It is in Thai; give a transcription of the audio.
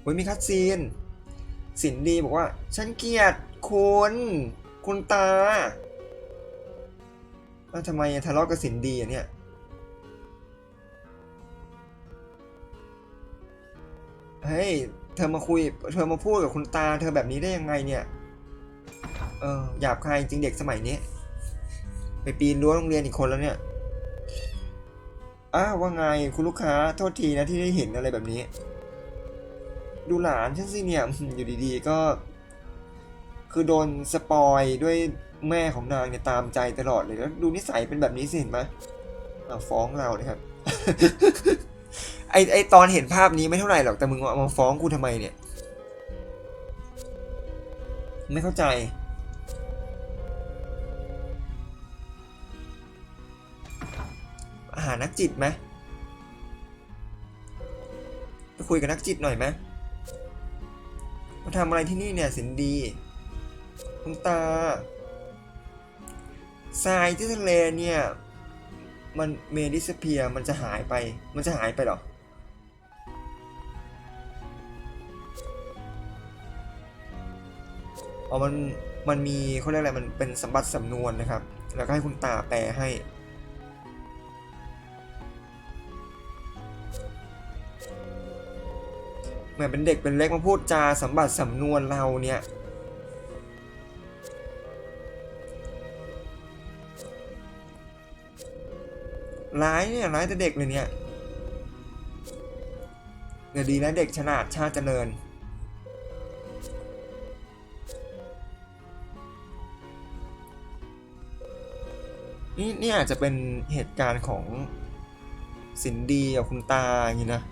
โอ้ยมีคัดซีน สินดีบอกว่า ฉันเกลียดคุณ คุณตาแล้วทำไมทะเลาะกับสินดีอะเนี่ย เฮ้ย เธอมาคุย เธอมาพูดกับคุณตา เธอแบบนี้ได้ยังไงเนี่ย เออหยาบคายจริงเด็กสมัยนี้ ไปปีนรั้วโรงเรียนอีกคนแล้วเนี่ย อ้าวว่าไงคุณลูกค้า โทษทีนะที่ได้เห็นอะไรแบบนี้ ดูหลานฉันสิเนี่ย อยู่ดีๆก็ คือโดนสปอยด้วยแม่ของนางเนี่ยตามใจตลอดเลยแล้วดูนิสัยเป็นแบบนี้สิเห็นไหมฟ้องเรานะครับ ไอไอตอนเห็นภาพนี้ไม่เท่าไหร่หรอกแต่มึงมาฟ้องกูทำไมเนี่ย ไม่เข้าใจ อาหารนักจิตไหมไปคุยกับนักจิตหน่อยไหม มาทำอะไรที่นี่เนี่ยสินดี คุณตาทรายที่ทะเลเนี่ย มันเมดิสเพียมันจะหายไป มันจะหายไปหรอ อ๋อ มัน มันมีเขาเรียกอะไร มันเป็นสมบัติสำนวนนะครับ แล้วก็ให้คุณตาแปลให้ มือนเป็นเด็กเป็นเล็กมาพูดจาสัมบัติสำนวนเราเนี่ยร้ายเนี่ยร้ายแต่เด็กเลยเนี่ยเดี๋ยวดีนะเด็กฉลาดชาติเจริญ นี่นี่อาจจะเป็นเหตุการณ์ของสินดีกับคุณตาอย่างนี้นะ